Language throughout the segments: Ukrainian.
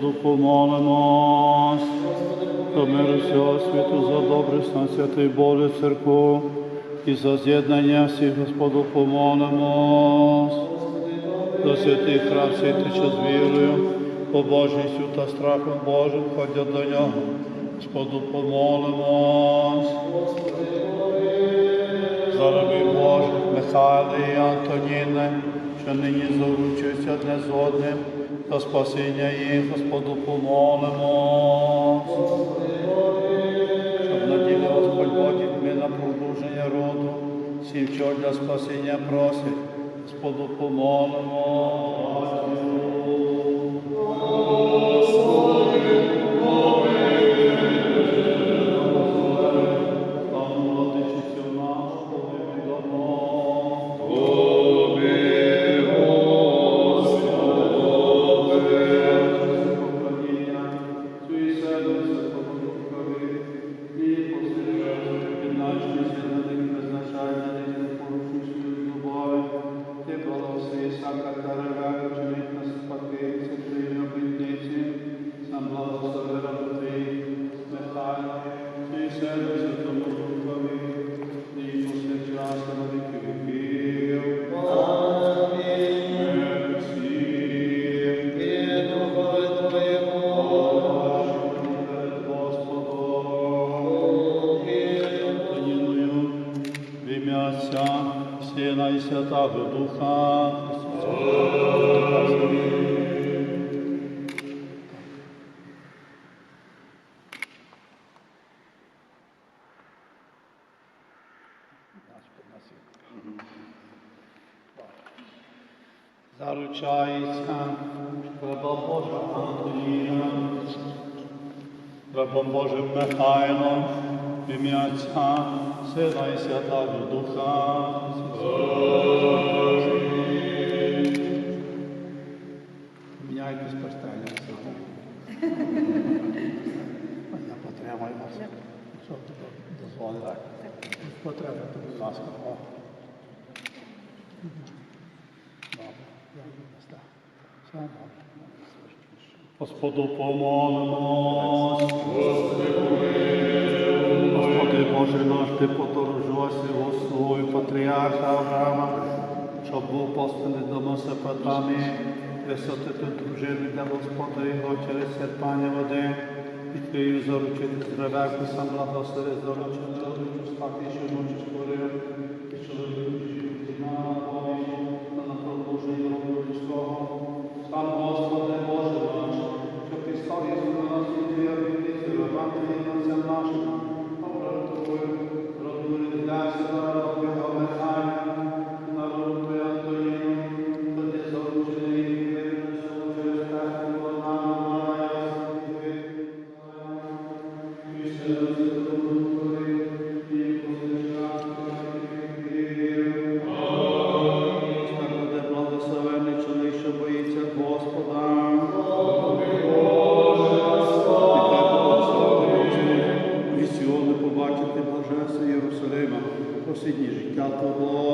Господу помолимось. До миру всього світу за добре сан святий Боже церкву і за з'єднання всіх, Господу помолимось. До святий храм святий час вірою, побожністю та страхом Божим ходять до нього. Господу помолимось. За рабів Божих Михайла і Антоніни, що нині заручуються одне з за спасіння їх, Господу помолимо. Щоб наділи Господь Бог ми на продовження роду, всі вчора для спасіння просить, Господу помолимо. Ім'я Отця, Сина і Святого Духа. Заручається раба Божа Антоніна, рабом Божим Михайлом, в ім'я Отця, Сина і Святого Духа. Міняйтесь постійно. Я потримаю вас. Що тобі дозволить? Потримайте, будь ласка. О. Добре. Дякую вас, так. Все добре. Господу помолимось. Господи Боже наш, Ти подорожувався в свою патріарха Авраама, щоб був посланий до Месопотамії, висотити дружини для Господа його через серпання води, відкрию заручити здравяку, сам благослови заручити, спати, що ночі створив, seguir o ton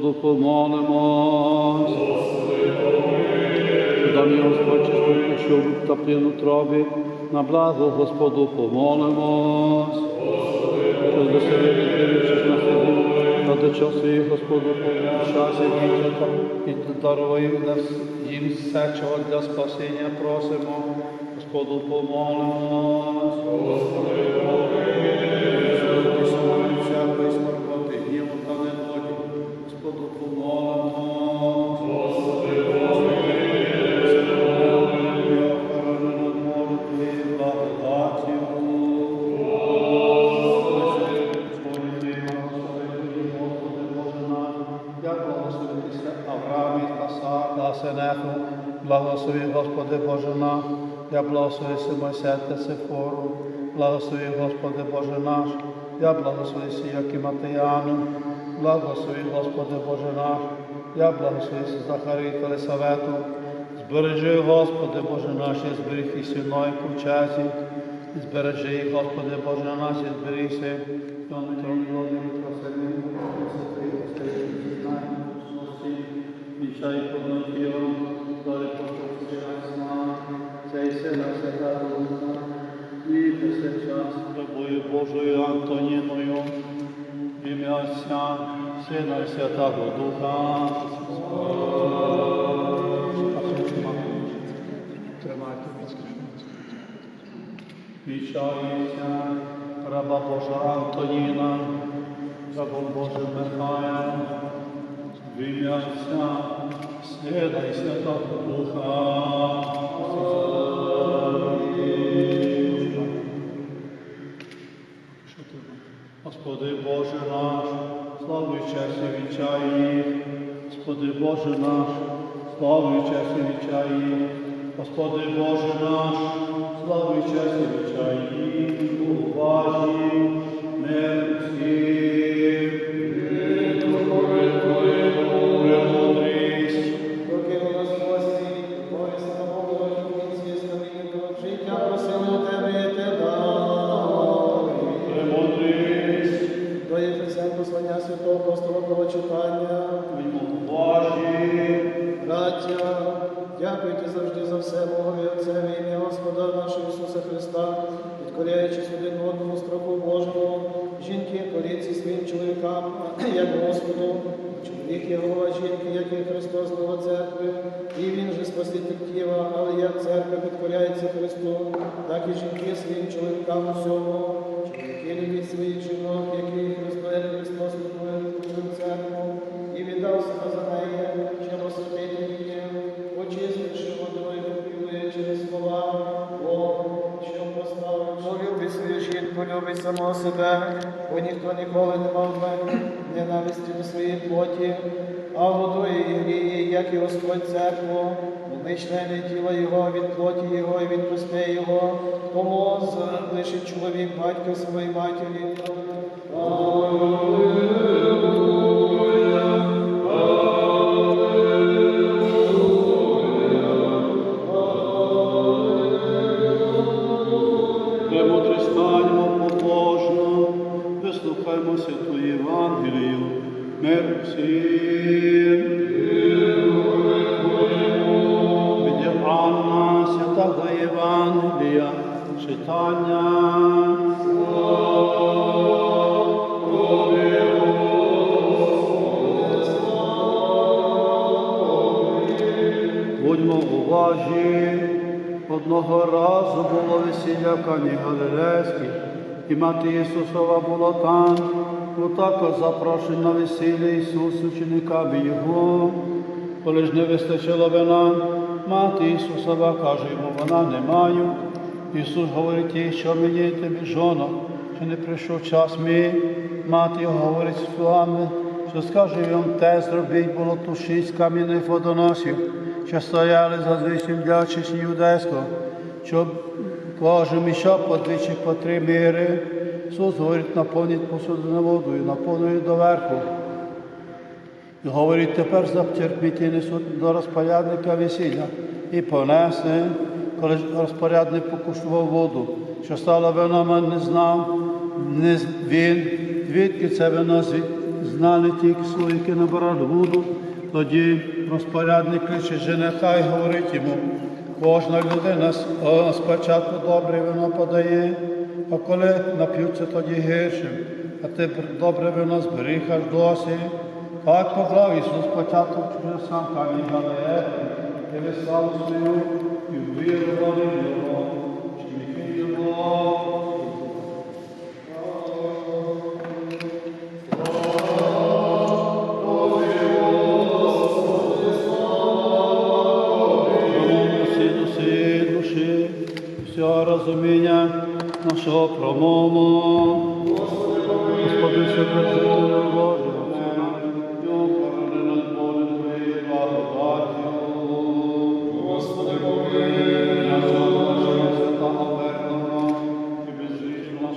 Господу помолимось. Дай Господь чистоту шубу та плину троби, на благо Господу помолимось. Що до себе відбившись на хлібу, та до часу і Господу помощайся дітям і даруй їм все, чого для спасіння просимо. Господу помолимось. Господи, всякої скорботи, гніву я благослови Мойсея та Сефору, благослови, Господи Боже наш, я благослови Сіяк і Матеяну, благослови, Господи Боже наш, я благослови Захарію та Лисавету, Збережи, Господи Боже наш, і зберіг і сіною ковчезі, і збережи, Господи Боже наш, і зберігся, Тон Святого Духа. Вічається раба Божа Антоніна, рабом Божим Михайлом, в ім'я Отця, Сина і Святого Духа. Господи Боже наш, славу і честь і вічай їх. Господи Боже наш, славу і честь і вічай їх. Господи Боже наш, славу і честь і вічай їх. Уважі, любить самого себе, бо ніхто ніколи не мав мене ненависті до своєї плоті, а годує і гріє, як і Господь церкву, бо тіла Його, від плоті Його і від костей Його, тому залишить чоловік батька своїй матері. Уважі. Одного разу було весілля Кані Галилейській, і мати Ісусова була там, отако запрошень на весілля Ісус учениками Його. Коли ж не вистачило вина, мати Ісусова каже йому, вона не маю. Ісус говорить їй, що мені тобі жона, що не прийшов час мій. Мати його говорить з що скаже вам те, зробіть було ту шість кам'яних водоносів, що стояли за звичним очищення юдейського, щоб кожен мішав по двічі по три міри. Ісус говорить, наповніть посуду водою, наповнює доверху. І говорить, тепер затерпіть і несуть до розпорядника весілля. І понесли, коли розпорядник покуштував воду, що стало вином, не знав, не він, звідки це вино знали тільки слуги, які набирали воду. Тоді розпорядник кличе жене та й говорить йому, кожна людина спочатку добре вино подає, а коли нап'ються, тоді гіршим. А ти добре вино зберіг аж досі. Так поклав Ісус спочатку сам камінь Галилеї, і вислав свою, і ввірували його,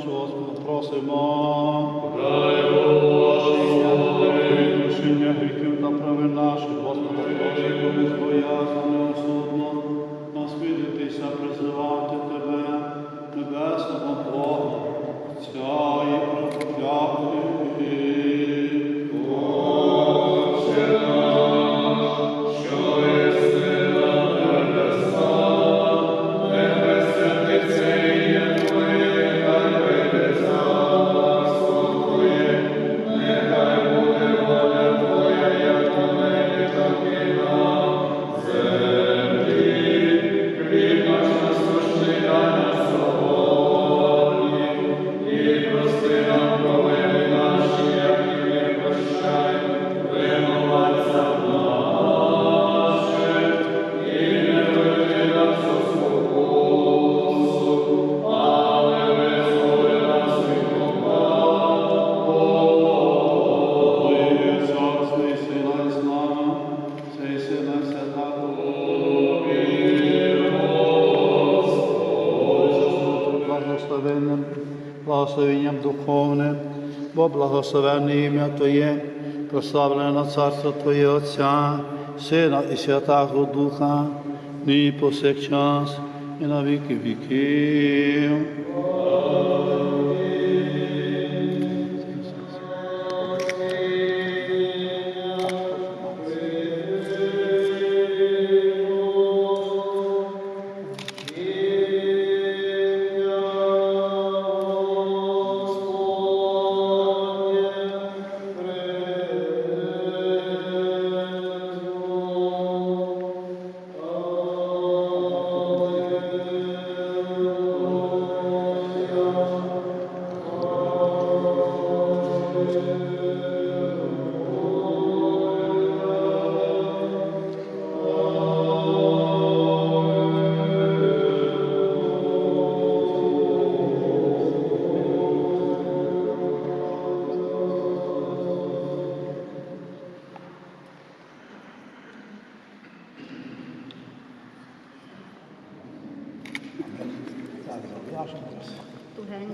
нашого Господа просимо. Прощення гріхів та прави наших, Господа, Боже, коли збоязно судно, нас видитися, призивати Тебе, Небесного Бога, бо благословенне ім'я Твоє, прославлене на царство Твоє Отця, Сина і Святого Духа, нині повсякчас і на віки віків.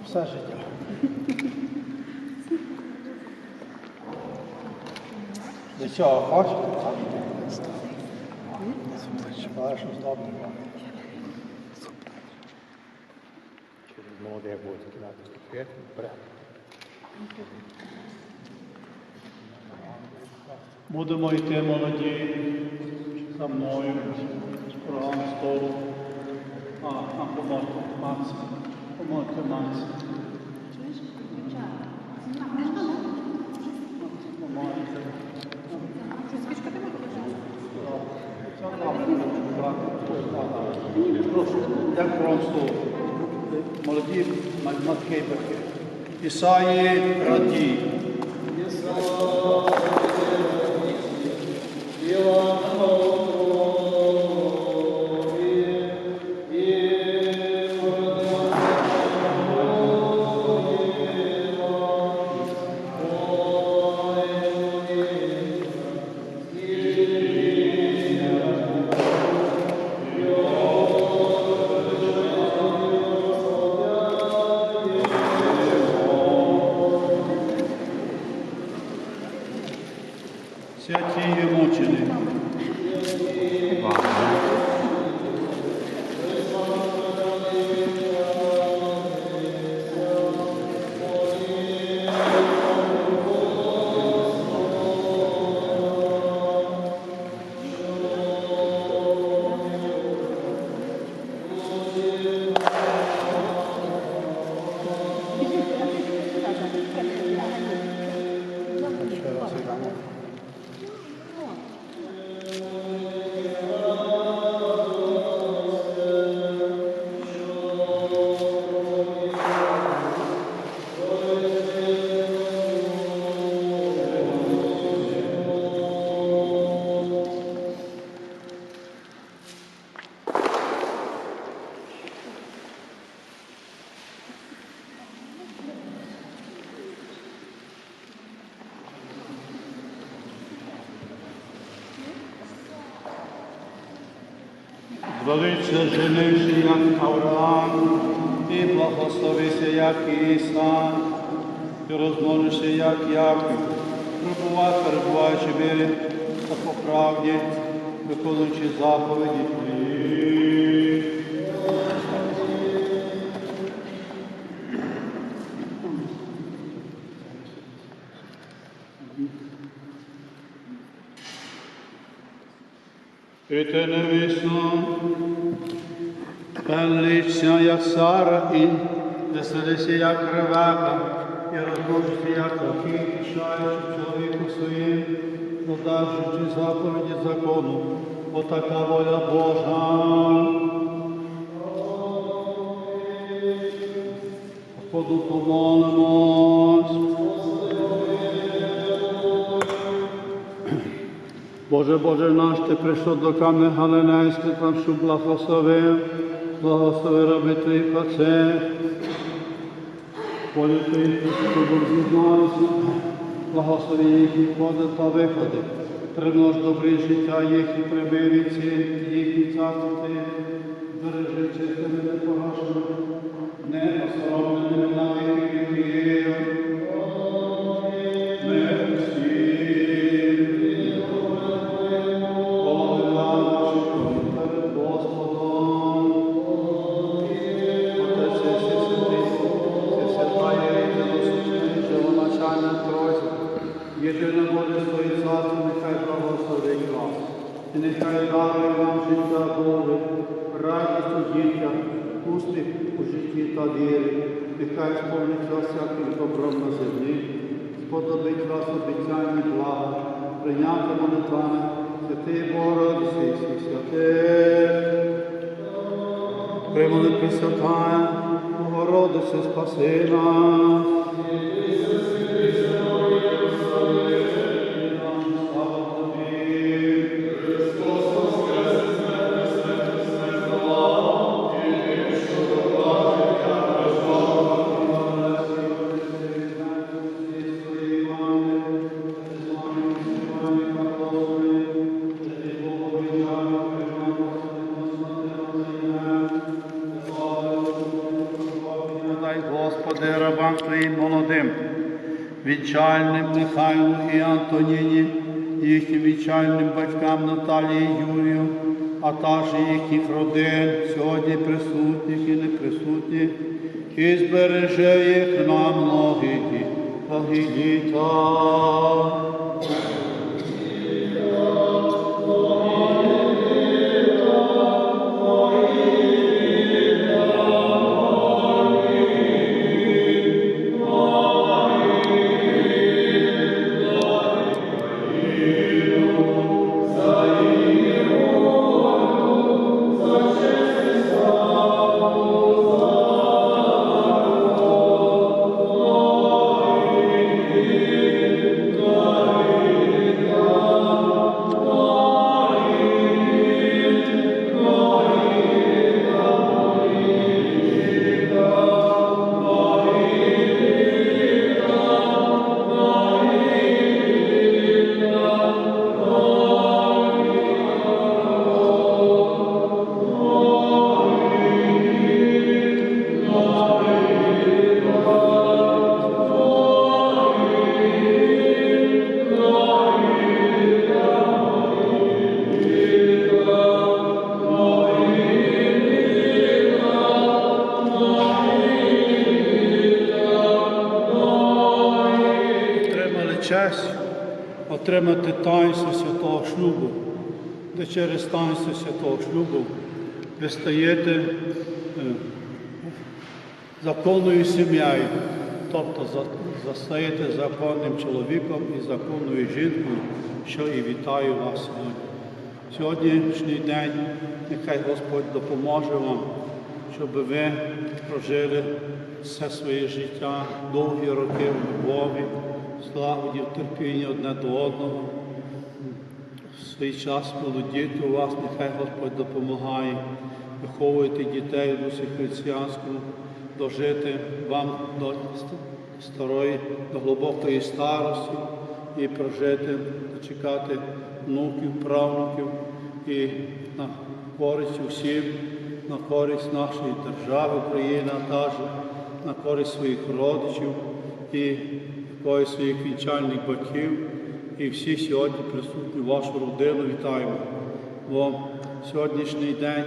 Все життя. До чого хочете? Але щось добре. Через молоде буде кидати ступет, вперед. Будемо йти молоді за мною кругом столу. А, а поможете, Макс. Поможете, Макс. Поможете. Це добре, брати. Прошу, як про вам слово? Молоді мат- матки і батьки. Ісаї радій. Святі Звеличся женивши, як Авраам, і благословися, як Іса, і розмножишся, як Яків, прибувай, перебуваючи мирі та по правді, виконуючи заповіді Твої. Ти невісно, як Сара, і веселися, як Ревека, і розмножися, як Рахіль, пишаючи чоловіку своїм, додержуючи заповіді закону, бо така воля Божа. Господу помолимось. Боже, Боже наш, Ти прийшов до камня Галилейських, там що благословив, благослови раби Твої паце, полі Твої, що зізналися, благослови їхні входи та виходи, примнож добре життя їхні, і від ці- їхні царство Ти, бережи чистими непогашеними, не осоромленими навіть віки Єдине Боже своє царство, нехай благословить вас. І нехай дарує вам життя Боже, радість у дітях, успіх у житті та вірі. Нехай сповнить вас всяким добром на землі, сподобить вас обіцянні блага, прийняти молитвами Святий всіх святих. Примоли Пресвятая, Богородице, спаси нас. Господи, рабам Твоїм молодим, відчальним Михайлу і Антоніні, їхнім відчальним батькам Наталії і Юрію, а також їхніх родин, сьогодні присутніх і неприсутніх, і збереже їх на многі благі літа. Шлюбу ви стаєте е, законною сім'єю, тобто застаєте законним чоловіком і законною жінкою, що і вітаю вас сьогодні. Сьогоднішній день нехай Господь допоможе вам, щоб ви прожили все своє життя, довгі роки в любові, слагоді, в терпінні одне до одного. В свій час молодіти у вас, нехай Господь допомагає, виховуйте дітей в дусі християнському, дожити вам до старої, до глибокої старості і прожити, дочекати внуків, правнуків і на користь усім, на користь нашої держави, Україна, також на користь своїх родичів і користь своїх вінчальних батьків. І всі сьогодні присутні вашу родину вітаємо. Бо сьогоднішній день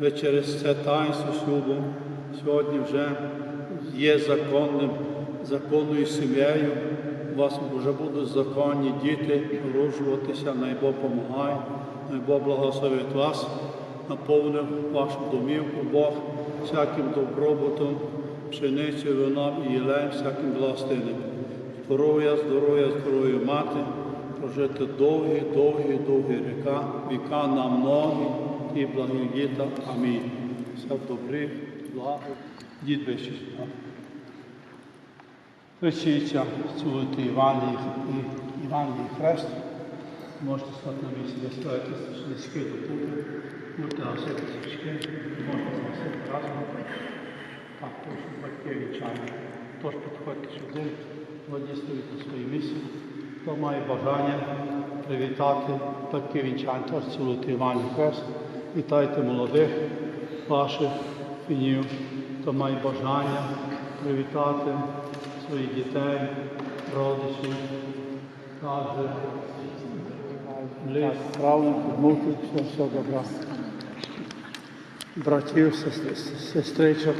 ви через це таїнство шлюбу сьогодні вже є законним, законною сім'єю. У вас вже будуть законні діти народжуватися, най Бог помагає, най благословить вас, наповнив вашу домівку, Бог всяким добробутом, пшеницею, вином і єлеєм, всяким благостинним. Здоров'я, здоров'я, здоров'я мати, прожити довгі, довгі, довгі віка, віка на многі і благі літа. Амінь. Все добрі, благо, дід вищий. Причиться цілувати Іван і Іван Хрест. Можете стати на місці, де ставити свічки до тут. Будете гасити свічки, можете гасити разом. Так, прошу батьки вічання. Тож підходьте сюди, водійствуйте на свої місці. Хто має бажання привітати батьки вінчань, тож цілуйте Хрест. Вітайте молодих ваших синів, хто має бажання привітати своїх дітей, родичів, також близьких, правнуків, внуків, все, добра. Братів, сестри- сестричок.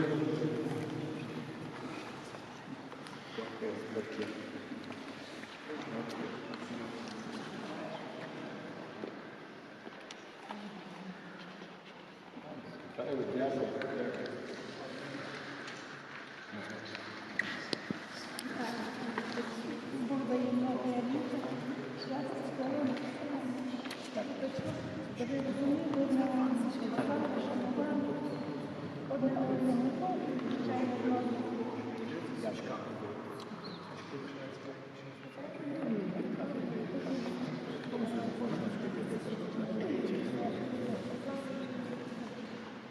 Бог дає много літа, щастя, здоров'я. Щоб ви розуміли, одне одного, що бажали, що бажали, одне одного, звичайно, одного.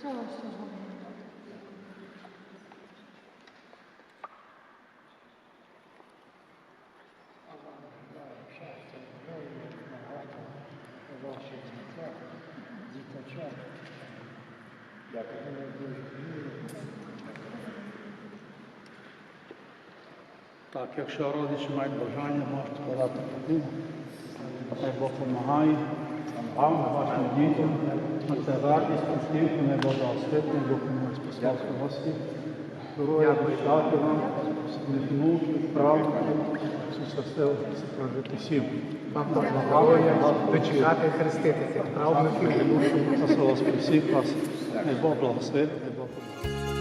Всього, всього. Так, якщо родичі мають бажання, можете подати туди. Хай Бог допомагає вам, вашим дітям, на це радість, успіху, не Бога освіти, Бог поможе спасати Господь. Здоров'я, бажати вам, внуків, правнуків, Ісуса сил, прожити всім. Вам благословення дочекати хреститися, і внуків. За вас. Най Бог благословить, най Бог поможе.